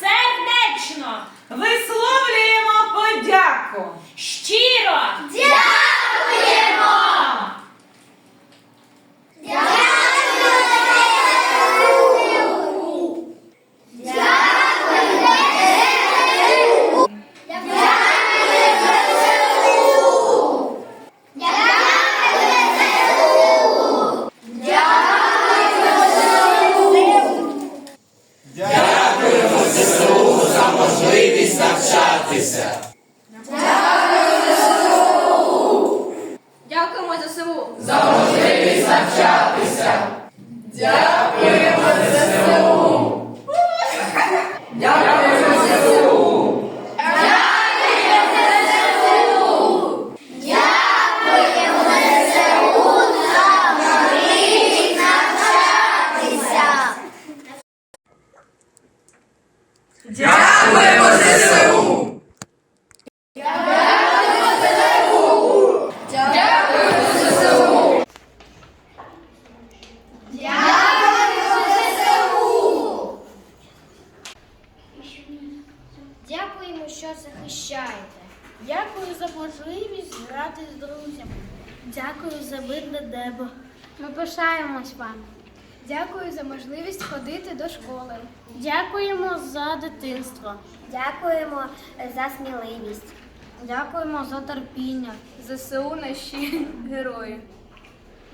Сердечно, висловлюємо подяку. Щиро. Дякую. Можливість навчатися. Дякуємо за СУ! За можливість навчатися. Дякуємо ЗСУ! Дякуємо, що захищаєте. Дякую за можливість грати з друзями. Дякую за мирне небо. Ми пишаємось вами. Дякую за можливість ходити до школи. Дякуємо за дитинство. Дякуємо за сміливість. Дякуємо за терпіння. ЗСУ наші герої.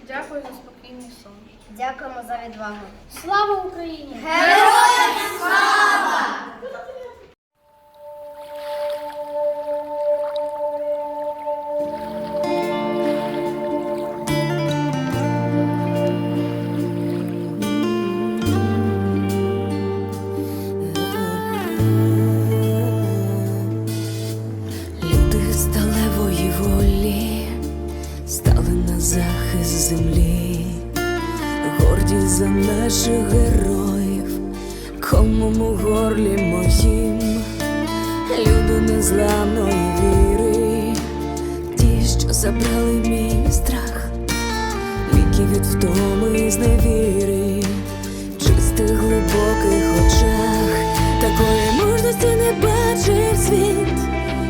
Дякую за спокійний сон. Дякуємо за відвагу. Слава Україні! Героям слава! Землі, горді за наших героїв, комому горлі моїм, люду незламної віри, ті, що забрали мій страх, ліки від втоми і зневіри, чистих глибоких очах, такої мужності не бачив світ.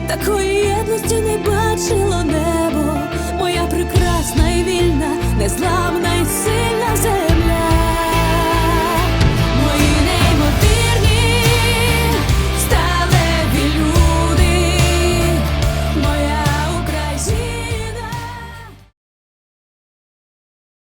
Такої єдності не бачило небо, моя прекрасна